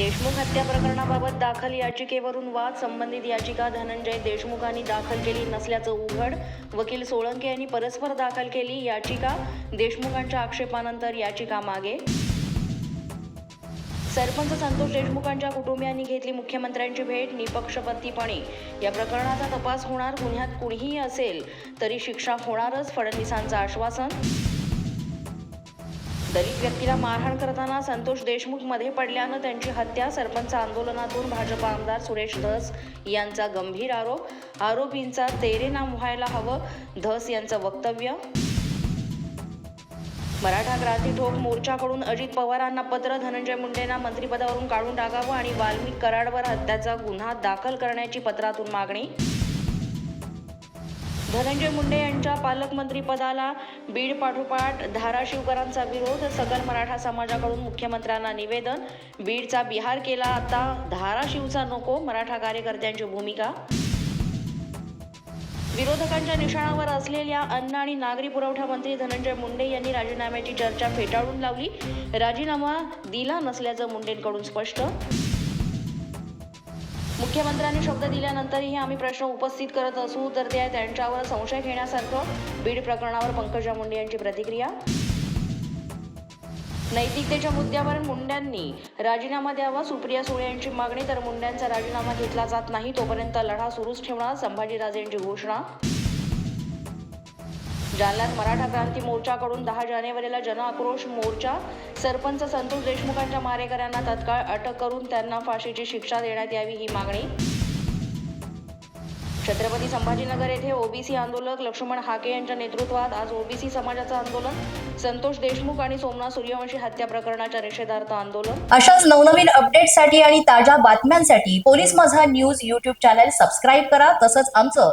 हत्या प्रकरणाबाबत दाखल याचिकेवरून वाद संबंधित याचिका धनंजय देशमुखांनी दाखल केली नसल्याचं उघड. वकील सोळंके यांनी परस्पर दाखल केली याचिका. देशमुखांच्या आक्षेपानंतर याचिका मागे. सरपंच संतोष देशमुखांच्या कुटुंबियांनी घेतली मुख्यमंत्र्यांची भेट निपक्षपतीपणे. या प्रकरणाचा तपास होणार गुन्ह्यात कुणीही असेल तरी शिक्षा होणारच फडणवीसांचं आश्वासन. दलित व्यक्तीला मारहाण करताना संतोष देशमुखमध्ये पडल्यानं त्यांची हत्या सरपंच आंदोलनातून भाजप आमदार सुरेश धस यांचा गंभीर आरोप. आरोपींचा तेरे नाम व्हायला हवं धस यांचं वक्तव्य. मराठा क्रांती ठोक मोर्चाकडून अजित पवारांना पत्र धनंजय मुंडेंना मंत्रिपदावरून काढून टाकावं आणि वाल्मिक कराडवर हत्याचा गुन्हा दाखल करण्याची पत्रातून मागणी. धनंजय मुंडे यांच्या पालकमंत्रीपदाला बीड पाठोपाठ धाराशिवकरांचा विरोध सकल मराठा समाजाकडून मुख्यमंत्र्यांना निवेदन बीडचा बिहार केला आता धाराशिवचा नको मराठा कार्यकर्त्यांची भूमिका. विरोधकांच्या निशाणावर असलेल्या अन्न आणि नागरी पुरवठा मंत्री धनंजय मुंडे यांनी राजीनाम्याची चर्चा फेटाळून लावली. राजीनामा दिला नसल्याचं मुंडेंकडून स्पष्ट मुख्यमंत्र्यांनी शब्द दिल्यानंतरही आम्ही प्रश्न उपस्थित करत असू तर ते त्यांच्यावर संशय घेण्यासारखं बीड प्रकरणावर पंकजा मुंडे यांची प्रतिक्रिया. नैतिकतेच्या मुद्द्यावर मुंड्यांनी राजीनामा द्यावा सुप्रिया सुळे यांची मागणी तर मुंड्यांचा राजीनामा घेतला जात नाही तोपर्यंत लढा सुरूच ठेवणार संभाजीराजेंची घोषणा. जालन्यात मराठा क्रांती मोर्चाकडून दहा जानेवारीला जनआक्रोश मोर्चा. सरपंच संतोष देशमुखांच्या मारेकऱ्यांना तत्काळ अटक करून त्यांना फाशीची शिक्षा देण्यात यावी ही मागणी. छत्रपती संभाजीनगर येथे ओबीसी आंदोलक लक्ष्मण हाके यांच्या नेतृत्वात आज ओबीसी समाजाचं आंदोलन. संतोष देशमुख आणि सोमनाथ सूर्यवंशी हत्या प्रकरणाच्या निषेधार्थ आंदोलन. अशाच नवनवीन अपडेट्ससाठी आणि ताज्या बातम्यांसाठी police Majha news YouTube channel subscribe करा. तसंच आमचं